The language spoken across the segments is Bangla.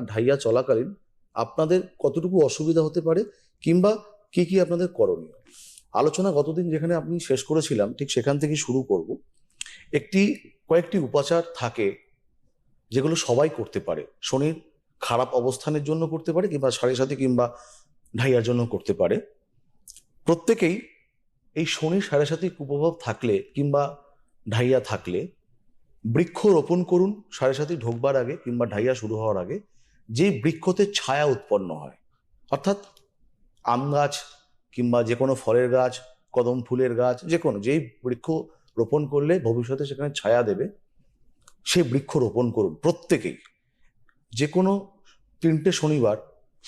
ঢাইয়া চলাকালীন আপনাদের কতটুকু অসুবিধা হতে পারে কিংবা কি কি আপনাদের করণীয়? আলোচনা গতদিন যেখানে আপনি শেষ করেছিলাম, ঠিক সেখান থেকে শুরু করব। একটি, কয়েকটি উপাচার থাকে যেগুলো সবাই করতে পারে। শনির খারাপ অবস্থানের জন্য করতে পারে কিংবা সাড়ে সাথে কিংবা ঢাইয়ার জন্য করতে পারে। প্রত্যেকেই এই শনি সাড়ে সাথে কুপ্রভাব থাকলে কিংবা ঢাইয়া থাকলে বৃক্ষ রোপণ করুন সাড়ে সাথে ঢোকবার আগে কিংবা ঢাইয়া শুরু হওয়ার আগে। যে বৃক্ষতে ছায়া উৎপন্ন হয়। অর্থাৎ আম গাছ কিংবা যে কোনো ফলের গাছ, কদম ফুলের গাছ, যে কোনো, যেই বৃক্ষ রোপণ করলে ভবিষ্যতে সেখানে ছায়া দেবে সেই বৃক্ষ রোপণ করুন প্রত্যেকেই। যে কোনো তিনটে শনিবার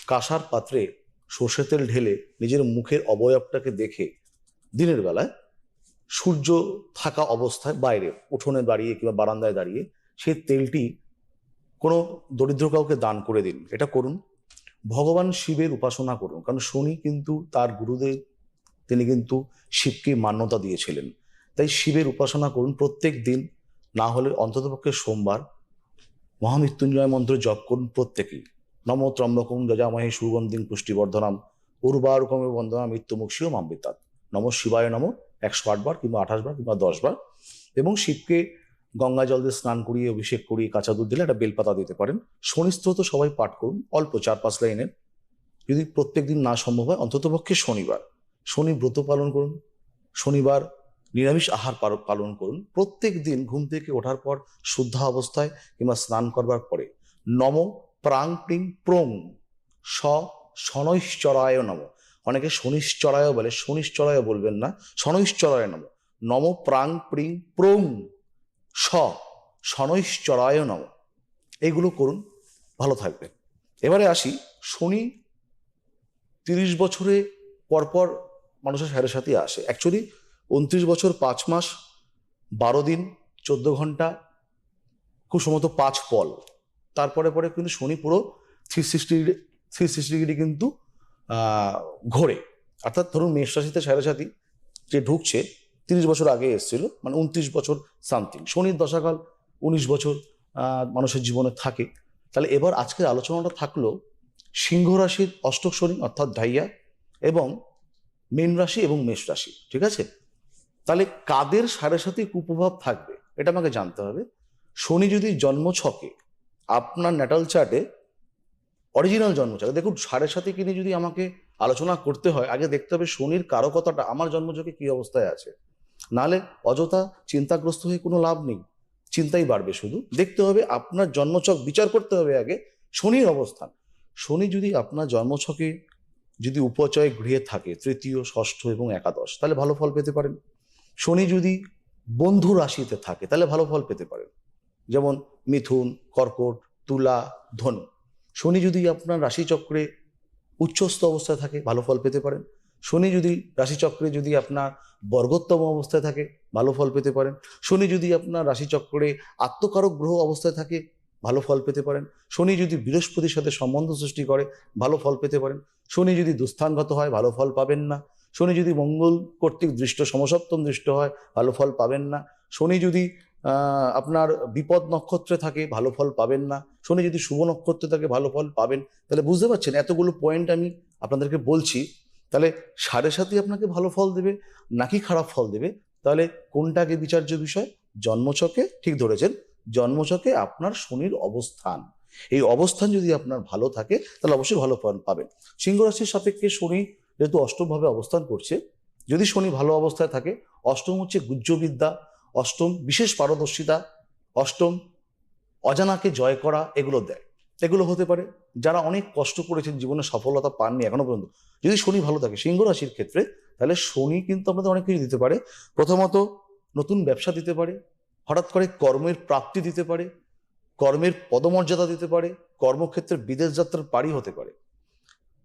কাঁসার পাত্রে সর্ষে তেল ঢেলে নিজের মুখের অবয়বটাকে দেখে দিনের বেলায় সূর্য থাকা অবস্থায় বাইরে, উঠোনে দাঁড়িয়ে কিংবা বারান্দায় দাঁড়িয়ে সেই তেলটি কোনো দরিদ্র কাউকে দান করে দিন, এটা করুন। ভগবান শিবের উপাসনা করুন, কারণ শনি কিন্তু তার গুরুদেব, তিনি কিন্তু শিবকে মান্যতা দিয়েছিলেন। তাই শিবের উপাসনা করুন প্রত্যেক দিন, না হলে অন্ততপক্ষে সোমবার। মহামৃত্যুঞ্জয় মন্ত্র জপ করুন প্রত্যেকেই। নম ত্রম্বকম যজামহে সুগন্ধিং পুষ্টিবর্ধনাম, উর্বারুকমে বন্দনা মৃত্যুমুক্ষীয় মামৃতাৎ। নম শিবায় নম, একশো আটবার কিংবা আঠাশ বার কিংবা দশ বার। এবং শিবকে গঙ্গা জল দিয়ে স্নান করিয়ে, অভিষেক করিয়ে, কাঁচা দুধ দিলে একটা বেলপাতা দিতে পারেন। শনিস্ত্র তো সবাই পাঠ করুন, অল্প চার পাঁচ লাইনের। যদি প্রত্যেক দিন না সম্ভব হয় অন্ততপক্ষে শনিবার। শনি ব্রত পালন করুন, শনিবার নিরামিষ আহার পালন করুন। প্রত্যেক দিন ঘুম থেকে ওঠার পর শুদ্ধ অবস্থায় কিংবা স্নান করবার পরে নম প্রাং প্রিং প্রং স শনৈশ্চরায় নম। অনেকে শনিশ্চরায় বলে, শনিশ্চরায় বলবেন না, শনৈশ্চরায় নম। নম প্রাং প্রিং প্রং স শনৈশ্চরায় নম এইগুলো করুন, ভালো থাকবে এবারে আসি, শনি তিরিশ বছরে পরপর মানুষের সাথে সাথে আসে। অ্যাকচুয়ালি উনত্রিশ বছর পাঁচ মাস, বারো দিন, চোদ্দ ঘণ্টা, খুব সম্ভবত পাঁচ পল। তারপরে পরে কিন্তু শনি পুরো three sixty three sixty degree কিন্তু ঘোরে। অর্থাৎ ধরুন মেষ রাশিতে সাড়ে সাথী যে ঢুকছে তিরিশ বছর আগে এসেছিল মানে উনত্রিশ বছর সামথিং শনির দশাকাল, উনিশ বছর মানুষের জীবনে থাকে। তাহলে এবার আজকের আলোচনাটা থাকল সিংহ রাশির অষ্টক শনি অর্থাৎ ঢাইয়া এবং মীন রাশি এবং মেষ রাশি, ঠিক আছে? তাহলে কাদের সাড়ে সাথে কুপ্রভাব থাকবে এটা আমাকে জানতে হবে। শনি যদি জন্ম ছকে, আপনার ন্যাটাল চার্টে অরিজিনাল জন্ম চার্টে দেখুন সাড়ে সাথে কিনে যদি আমাকে আলোচনা করতে হয়, আগে দেখতে হবে শনির কারকতাটা, আমার জন্মছকে কি অবস্থায় আছে? নালে অযথা চিন্তাগ্রস্ত হয়ে কোনো লাভ নেই। চিন্তাই বাড়বে শুধু। দেখতে হবে আপনার জন্মছক, বিচার করতে হবে আগে। শনির অবস্থান। শনি যদি আপনার জন্মছকে যদি উপচয় গৃহে থাকে, তৃতীয়, ষষ্ঠ এবং একাদশ, তাহলে ভালো ফল পেতে পারেন। শনি যদি বন্ধু রাশিতে থাকে, তাহলে ভালো ফল পেতে পারেন। যেমন মিথুন, কর্কট, তুলা, ধনু। শনি যদি আপনার রাশিচক্রে উচ্চস্থ অবস্থায় থাকে, ভালো ফল পেতে পারেন। শনি যদি, রাশিচক্রে যদি আপনার বর্গোত্তম অবস্থায় থাকে, ভালো ফল পেতে পারেন। শনি যদি আপনার রাশিচক্রে আত্মকারক গ্রহ অবস্থায় থাকে, ভালো ফল পেতে পারেন। শনি যদি বৃহস্পতির সাথে সম্বন্ধ সৃষ্টি করে, ভালো ফল পেতে পারেন। শনি যদি দুস্থানগত হয়, ভালো ফল পাবেন না। শনি যদি মঙ্গল কর্তৃক দৃষ্ট, সমসপ্তম দৃষ্ট হয়, ভালো ফল পাবেন না। শনি যদি আপনার বিপদ নক্ষত্রে থাকে, ভালো ফল পাবেন না। শনি যদি শুভ নক্ষত্রে থাকে, ভালো ফল পাবেন। তাহলে বুঝতে পারছেন, এতগুলো পয়েন্ট আমি আপনাদেরকে বলছি। তাহলে সাড়ে সাথে আপনাকে ভালো ফল দেবে, নাকি খারাপ ফল দেবে? তাহলে কোনটাকে বিচার্য বিষয়? জন্মছকে ঠিক ধরেছেন জন্মছকে আপনার শনির অবস্থান। এই অবস্থান যদি আপনার ভালো থাকে, তাহলে অবশ্যই ভালো ফল পাবেন। সিংহ রাশির সাপেক্ষে শনি যেহেতু অষ্টমভাবে অবস্থান করছে, যদি শনি ভালো অবস্থায় থাকে, অষ্টম হচ্ছে গুজ্জবিদ্যা অষ্টম বিশেষ পারদর্শিতা, অষ্টম অজানাকে জয় করা, এগুলো দেয়। এগুলো হতে পারে। যারা অনেক কষ্ট করেছেন, জীবনে সফলতা পাননি এখনও পর্যন্ত। যদি শনি ভালো থাকে, সিংহ রাশির ক্ষেত্রে, তাহলে শনি কিন্তু আপনাদের অনেক কিছু দিতে পারে। প্রথমত, নতুন ব্যবসা দিতে পারে। হঠাৎ করে কর্মের প্রাপ্তি দিতে পারে। কর্মের পদমর্যাদা দিতে পারে। কর্মক্ষেত্রে বিদেশ যাত্রার পারি হতে পারে।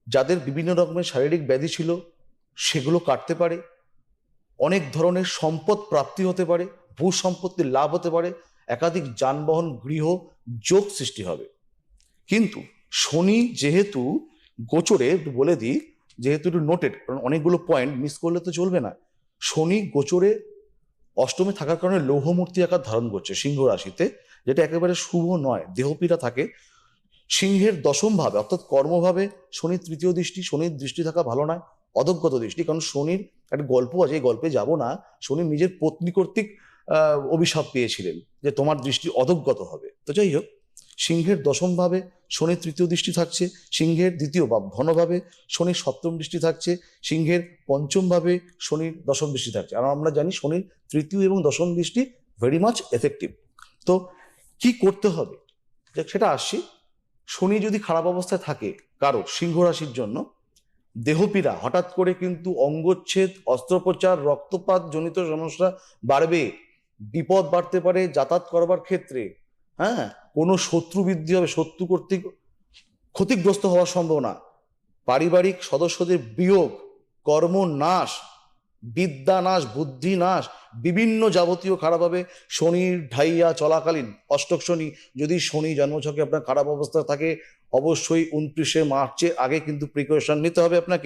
যাদের বিভিন্ন রকমের শারীরিক ব্যাধি ছিল, সেগুলো কাটতে পারে। অনেক ধরনের সম্পদ প্রাপ্তি হতে পারে। ভূ সম্পত্তির লাভ হতে পারে। একাধিক যানবাহন, গৃহ যোগ সৃষ্টি হবে। কিন্তু শনি যেহেতু গোচরে একটু বলে দিই, যেহেতু একটু নোটেড কারণ অনেকগুলো পয়েন্ট মিস করলে তো চলবে না। শনি গোচরে অষ্টমে থাকার কারণে লৌহমূর্তি আকার ধারণ করছে সিংহ রাশিতে, যেটা একেবারে শুভ নয়, দেহপীড়া থাকে। সিংহের দশম ভাবে, অর্থাৎ কর্মভাবে শনির তৃতীয় দৃষ্টি, শনির দৃষ্টি থাকা ভালো নয় অধগত দৃষ্টি, কারণ শনির একটা গল্প আছে, এই গল্পে যাব না, শনি নিজের পত্নী কর্তৃক অভিশাপ পেয়েছিলেন যে তোমার দৃষ্টি অধগত হবে। তো যাই হোক সিংহের দশম ভাবে শনির তৃতীয় দৃষ্টি থাকছে, সিংহের দ্বিতীয় ভাব ধনভাবে শনির সপ্তম দৃষ্টি থাকছে, সিংহের পঞ্চম ভাবে শনির দশম দৃষ্টি থাকছে। আর আমরা জানি শনির তৃতীয় এবং দশম দৃষ্টি ভেরি মাচ এফেক্টিভ তো কি করতে হবে? সেটা আসছি, শনি যদি খারাপ অবস্থায় থাকে কারও সিংহ রাশির জন্য, দেহপীড়া হঠাৎ করে কিন্তু অঙ্গচ্ছেদ, অস্ত্রোপচার, রক্তপাত জনিত সমস্যা বাড়বে, বিপদ বাড়তে পারে, যাতায়াত করবার ক্ষেত্রে হ্যাঁ? কোনো শত্রু বৃদ্ধি হবে, শত্রু কর্তৃক ক্ষতিগ্রস্ত হওয়ার সম্ভাবনা পারিবারিক সদস্যদের বিয়োগ কর্মনাশ বুদ্ধি নাশ, বিভিন্ন যাবতীয় খারাপ হবে। শনির ঢাইয়া চলাকালীন, অষ্টক শনি, যদি শনি জন্মছকে আপনার খারাপ অবস্থা থাকে, অবশ্যই উনত্রিশে মার্চের আগে কিন্তু প্রিকশন নিতে হবে আপনাকে।